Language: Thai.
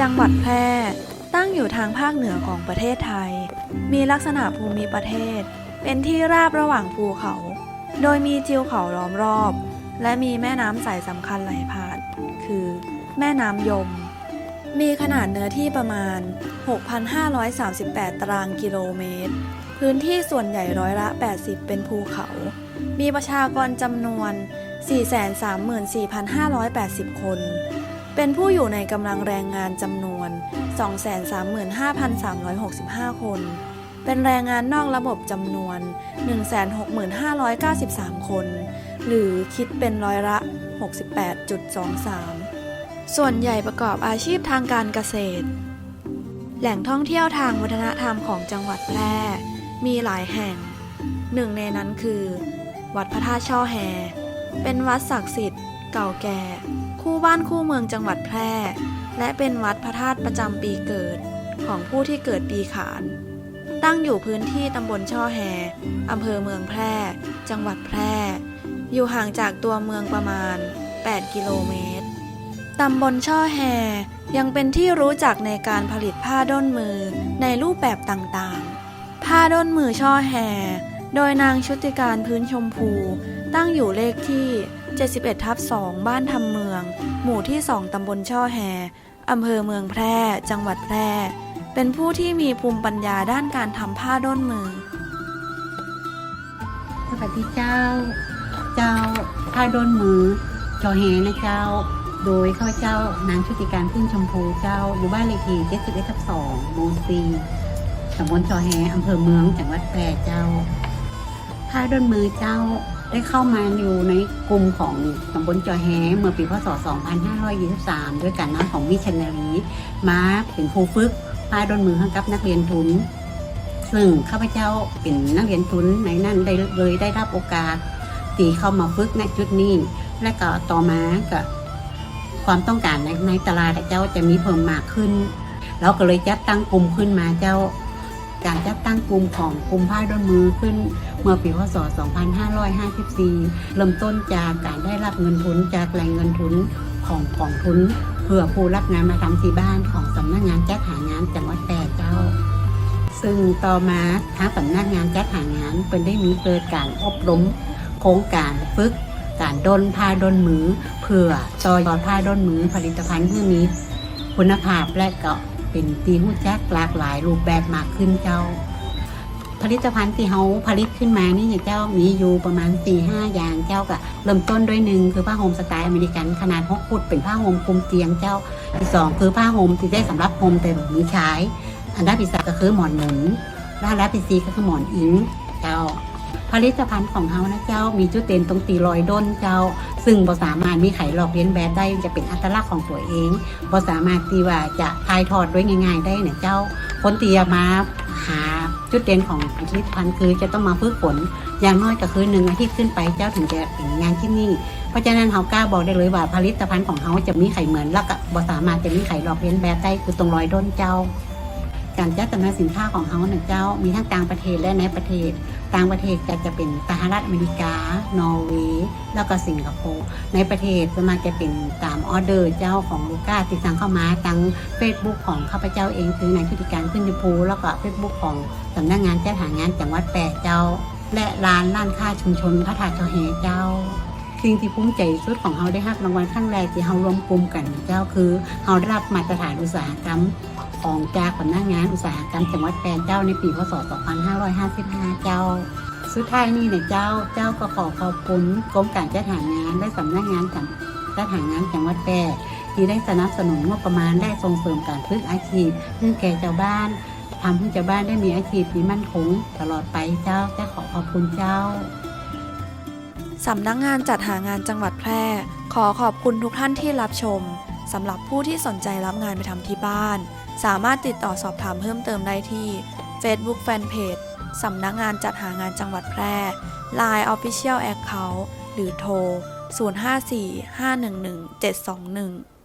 จังหวัดแพร่ ตั้งอยู่ทางภาคเหนือของประเทศไทย มีลักษณะภูมิประเทศ เป็นที่ราบระหว่างภูเขา โดยมีจิวเขาล้อมรอบ และมีแม่น้ำสายสำคัญไหลผ่าน คือ แม่น้ำยม มีขนาดเนื้อที่ประมาณ 6,538 ตารางกิโลเมตร พื้นที่ส่วนใหญ่ร้อยละ 80 เป็นภูเขา มีประชากรจำนวน 434,580 คน เป็นผู้อยู่ในกำลังแรงงานจำนวน 235,365 คน เป็นแรงงานนอกระบบจำนวน 165,993 คน หรือคิดเป็นร้อยละ 68.23 ส่วนใหญ่ประกอบอาชีพทางการเกษตร แหล่งท่องเที่ยวทางวัฒนธรรมของจังหวัดแพร่ มีหลายแห่ง หนึ่งในนั้นคือ วัดพระธาตุช่อแฮ เป็นวัดศักดิ์สิทธิ์ เก่าแก่ คู่บ้านคู่เมืองจังหวัดแพร่ และเป็นวัดพระธาตุประจำปีเกิด ของผู้ที่เกิดปีขาน ตั้งอยู่พื้นที่ตำบลช่อแฮอำเภอเมืองแพร่ จังหวัดแพร่ อยู่ห่างจากตัวเมืองประมาณ 8 กิโลเมตร ตำบลช่อแฮยังเป็นที่รู้จักในการผลิตผ้าด้นมือในรูปแบบต่างๆ ผ้าด้นมือช่อแฮโดยนางชุติการพื้นชมพู ตั้งอยู่เลขที่ 71ทับ2บ้านทำเมือง หมู่ที่ 2 ตำบลช่อแฮอำเภอเมืองแพร่ จังหวัดแพร่ เป็นผู้ที่มีภูมิปัญญาด้านการทำผ้าด้นมือ สวัสดีเจ้า เจ้าผ้าโดนมือจอแฮนะเจ้า โดยข้าพเจ้านางชุติการพึ่งชมพูเจ้า อยู่บ้านเลขที่71ทับ2หมู่4ตำบลจอแฮอำเภอเมือง จังหวัดแพร่เจ้าผ้าโดนมือเจ้า ได้เข้ามาอยู่ในกลุ่มของตำบลจอแฮเมื่อปีพศ 2523 ด้วยกันนะของมิชชันนารีมาเป็นครูฝึกผ้าดนมือให้กับนักเรียนทุน ซึ่งข้าพเจ้าเป็นนักเรียนทุนในนั้นได้เลยได้รับโอกาสตีเข้ามาฝึกในจุดนี้ และก็ต่อมาก็ความต้องการในในตลาดเจ้าจะมีเพิ่มมากขึ้น เราก็เลยจัดตั้งกลุ่มขึ้นมาเจ้า การจัดตั้งกลุ่มของกลุ่มผ้าด้นมือขึ้นเมื่อปีพศ 2554 เริ่มต้นจากการได้รับเงินทุนจากแหล่งเงินทุนของกองทุนเพื่อผู้รับงานมาทำที่บ้านของสำนักงานจัดหางานจังหวัดแปรเจ้า ซึ่งต่อมาทางสำนักงานจัดหางานเป็นได้มีเกิดการอบรมโครงการฝึกการดนผ้าดนมือเพื่อต่อยอดผ้าดนมือผลิตภัณฑ์ที่มีคุณภาพและก็ เป็นตีหูแจ็คหลากหลายรูปแบบมากขึ้นเจ้า ผลิตภัณฑ์ที่เขาผลิตขึ้นมานี่เจ้ามีอยู่ประมาณ4ีห้าอย่างเจ้าก็เริ่มต้นด้วยหนึ่งคือผ้าห่มสไตล์อเมริกันขนาด6ฟุตเป็นผ้าห่มคลุมเตียงเจ้าที่สองคือผ้าห่มที่ได้สำหรับห่มแต่มือใช้ อันดับที่สามก็คือหมอนหนุนและอันดับที่สี่ก็คือหมอนอิงเจ้า ผลิตภัณฑ์ของเขานะเจ้ามีจุดเด่นตรงตีรอยด้นเจ้า ซึ่งบ่สามารถมีไขหลอกเลียนแบบได้จะเป็นอัตลักษณ์ของตัวเองบ่สามารถที่ว่าจะทายทอดด้วยง่าย ๆ ได้เนี่ยเจ้าคนที่จะมาหาจุดเด่นของผลิตภัณฑ์คือจะต้องมาฝึกฝนอย่างน้อยก็คือหนึ่งอาทิตย์ขึ้นไปเจ้าถึงจะเป็นงานที่นี่เพราะฉะนั้นเขากล้าบอกได้เลยว่าผลิตภัณฑ์ของเขาจะมีไข่เหมือนแล้วก็บสามารถจะมีไข่หลอกเลียนแบบได้คือตรงรอยด้นเจ้า การจัดจำหน่ายสินค้าของเขาเนี่ยเจ้า มีทั้งต่างประเทศและในประเทศ ต่างประเทศจะจะเป็นสหรัฐอเมริกา นอร์เวย์ แล้วก็สิงคโปร์ ในประเทศจะมาจะเป็นตามออเดอร์เจ้าของลูก้าติดสั่งเข้ามาทั้ง Facebook ของข้าพเจ้าเองคือนายชุติการขึ้นยภูแล้วก็ Facebook ของสำนักงานจัดหางานจังหวัดแปดเจ้า และร้านร้านค้าชุมชนพระธาตุเจ้าแหเจ้าสิ่งที่ภูมิใจสุดของเขาได้รับรางวัลครั้งแรกที่เขารวมกลุ่มกันเจ้าคือเขาได้รับมาตรฐานอุตสาหกรรม ของจากสำนักงานอุตสาหกรรมจังหวัดแปรเจ้าในปีพศ 2555 เจ้า สุดท้ายนี้เนี่ยเจ้าเจ้าก็ขอขอบคุณกรมการจัดหางานและสำนักงานจัดหางานจังหวัดแปรที่ได้สนับสนุนงบประมาณได้ส่งเสริมการฝึกอาชีพให้แก่เจ้าบ้านทำให้เจ้าบ้านได้มีอาชีพที่มั่นคงตลอดไปเจ้าจะขอขอบคุณเจ้าสำนักงานจัดหางานจังหวัดแพร่ ขอขอบคุณทุกท่านที่รับชม สำหรับผู้ที่สนใจรับงานไปทำที่บ้าน สามารถติดต่อสอบถามเพิ่มเติมได้ที่ Facebook Fanpage สำนักงานจัดหางานจังหวัดแพร่ Line Official Account หรือโทร 054 511 721